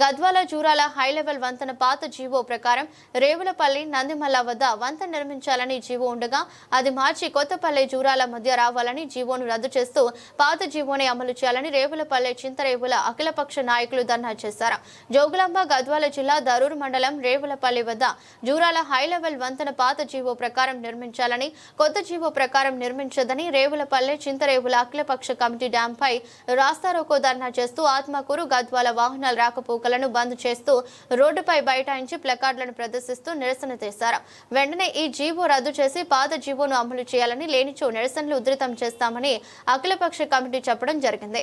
Gadwal Jurala high level వంతెన పాత GO ప్రకారం రేవులపల్లి నందిమల్ల వద్ద వంతెన నిర్మించాలని జీవో ఉండగా అది మార్చి కొత్తపల్లి జూరాల మధ్య రావాలని జీవోను రద్దు చేస్తూ పాత జీవోని అమలు చేయాలని రేవులపల్లి చింతరేవుల అఖిలపక్ష నాయకులు ధర్నా చేశారు. జోగులాంబ గద్వాల జిల్లా దరూర్ మండలం రేవులపల్లి వద్ద జూరాల హై లెవెల్ వంతెన పాత జీవో ప్రకారం నిర్మించాలని కొత్త జీవో ప్రకారం నిర్మించదని రేవులపల్లె చింతరేవుల అఖిలపక్ష కమిటీ డ్యాంపై రాస్తారోకో ధర్నా చేస్తూ ఆత్మకూరు గద్వాల వాహనాలు రాకపోక రాకపోకలను బంద్ చేస్తూ రోడ్డుపై బైఠాయించి ప్లకార్డులను ప్రదర్శిస్తూ నిరసన చేశారు. వెంటనే ఈ జీవో రద్దు చేసి పాత జీవోను అమలు చేయాలని లేనిచో నిరసనలు ఉధృతం చేస్తామని అఖిలపక్ష కమిటీ చెప్పడం జరిగింది.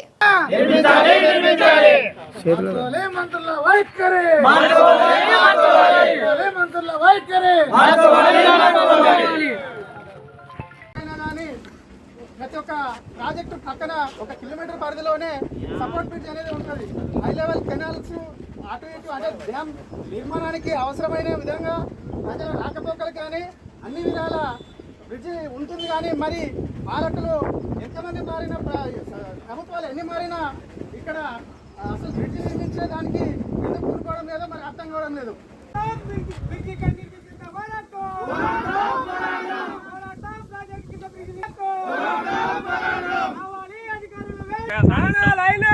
మంత్రుల వైఖరి. ప్రతి ఒక్క ప్రాజెక్టు పక్కన ఒక కిలోమీటర్ పరిధిలోనే సపోర్ట్ బ్రిడ్జ్ అనేది ఉంటుంది. హై లెవెల్ కెనాల్స్ అటు ఇటు అంటే డ్యామ్ నిర్మాణానికి అవసరమైన విధంగా ప్రజల రాకపోకలు కానీ అన్ని విధాల బ్రిడ్జి ఉంటుంది కానీ మరి పాలకులు ఎంతమంది మారిన ప్రభుత్వాలు ఎన్ని మారినా ఇక్కడ అసలు బ్రిడ్జి నిర్మించే దానికి ఎందుకు కూరుకోవడం లేదో? మరి అర్థం కావడం లేదు. લઈ